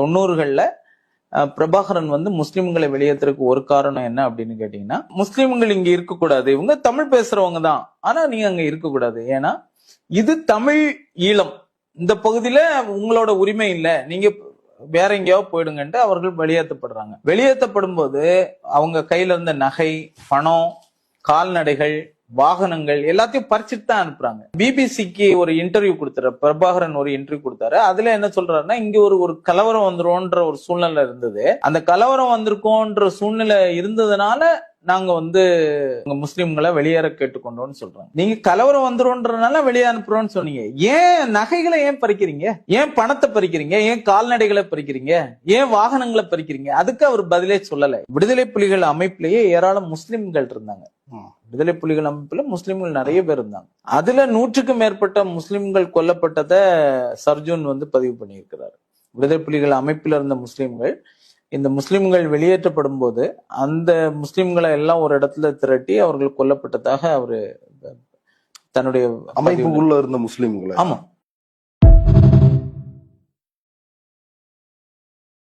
தொண்ணூறுகளில் பிரபாகரன் வந்து முஸ்லிம்களை வெளியேற்றுறதுக்கு ஒரு காரணம் என்ன அப்படின்னு கேட்டீங்கன்னா முஸ்லிம்கள் இங்க இருக்கக்கூடாது. இவங்க தமிழ் பேசுறவங்க தான். ஆனா நீங்க அங்க இருக்கக்கூடாது. ஏன்னா இது தமிழ் ஈழம். இந்த பகுதியில உங்களோட உரிமை இல்லை. நீங்க வேற எங்கேயாவது போயிடுங்கன்ட்டு அவர்கள் வெளியேற்றப்படுறாங்க. வெளியேற்றப்படும் போது அவங்க கையில இருந்த நகை பணம் கால்நடைகள் வாகனங்கள் எல்லாத்தையும் பறிச்சுட்டு தான் அனுப்புறாங்க. பிபிசிக்கு ஒரு இன்டர்வியூ கொடுத்தாரு பிரபாகரன் ஒரு இன்டர்வியூ கொடுத்தாரு. அதுல என்ன சொல்றாருன்னா இங்க ஒரு ஒரு கலவரம் வந்துரும்ன்ற ஒரு சூழ்நிலை இருந்தது. அந்த கலவரம் வந்திருக்கோன்ற சூழ்நிலை இருந்ததுனால நாங்க வந்து உங்க முஸ்லிம்களை வெளியேற கேட்டுக்கொண்டோம்னு சொல்றாங்க நீங்க கலவரம் வந்துரும்ன்றதுனால வெளியே அனுப்புறோம்னு சொன்னீங்க. ஏன் நகைகளை ஏன் பறிக்கிறீங்க? ஏன் பணத்தை பறிக்கிறீங்க? ஏன் கால்நடைகளை பறிக்கிறீங்க? ஏன் வாகனங்களை பறிக்கிறீங்க? அதுக்கு அவர் பதிலே சொல்லல. விடுதலை புலிகள் அமைப்பிலேயே ஏராளம் முஸ்லிம்கள் இருந்தாங்க. விடுதலை புலிகள் அமைப்புல முஸ்லிம்கள் நிறைய பேர் இருந்தாங்க. அதுல நூற்றுக்கும் மேற்பட்ட முஸ்லிம்கள் கொல்லப்பட்டதை சர்ஜூன் வந்து பதிவு பண்ணியிருக்கிறார். விடுதலை புலிகள் அமைப்பில் இருந்த முஸ்லிம்கள் இந்த முஸ்லிம்கள் வெளியேற்றப்படும் போது அந்த முஸ்லிம்களை எல்லாம் ஒரு இடத்துல திரட்டி அவர்கள் கொல்லப்பட்டதாக அவரு தன்னுடைய அமைப்புக்குள்ள இருந்த முஸ்லிம்களை. ஆமா.